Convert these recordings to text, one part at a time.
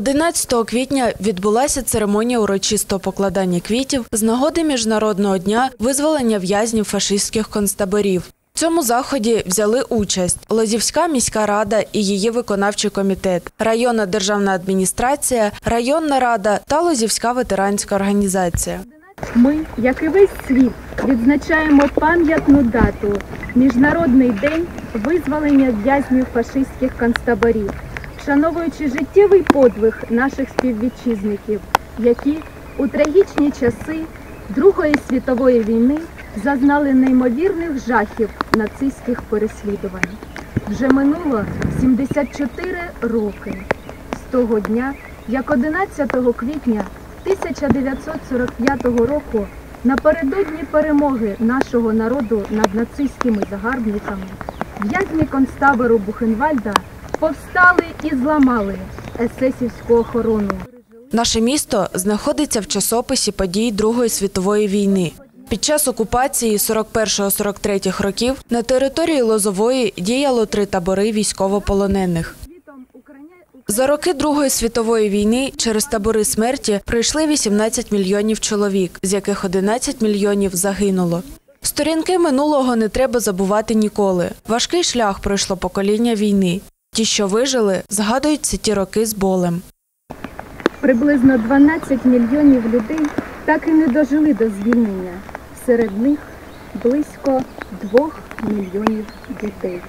11 квітня відбулася церемонія урочистого покладання квітів з нагоди Міжнародного дня визволення в'язнів фашистських концтаборів. В цьому заході взяли участь Лозівська міська рада і її виконавчий комітет, районна державна адміністрація, районна рада та Лозівська ветеранська організація. Ми, як і весь світ, відзначаємо пам'ятну дату Міжнародний день визволення в'язнів фашистських концтаборів, вшановуючи життєвий подвиг наших співвітчизників, які у трагічні часи Другої світової війни зазнали неймовірних жахів нацистських переслідувань. Вже минуло 74 роки з того дня, як 11 квітня 1945 року напередодні перемоги нашого народу над нацистськими загарбниками в'язні концтабору Бухенвальда повстали і зламали есесівську охорону. Наше місто знаходиться в часописі подій Другої світової війни. Під час окупації 41-43 років на території Лозової діяло три табори військовополонених. За роки Другої світової війни через табори смерті пройшли 18 мільйонів чоловік, з яких 11 мільйонів загинуло. Сторінки минулого не треба забувати ніколи. Важкий шлях пройшло покоління війни. Ті, що вижили, згадують ці ті роки з болем. Приблизно 12 мільйонів людей так і не дожили до звільнення. Серед них близько 2 мільйонів дітей.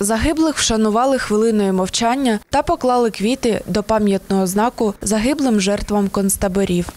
Загиблих вшанували хвилиною мовчання та поклали квіти до пам'ятного знаку загиблим жертвам концтаборів.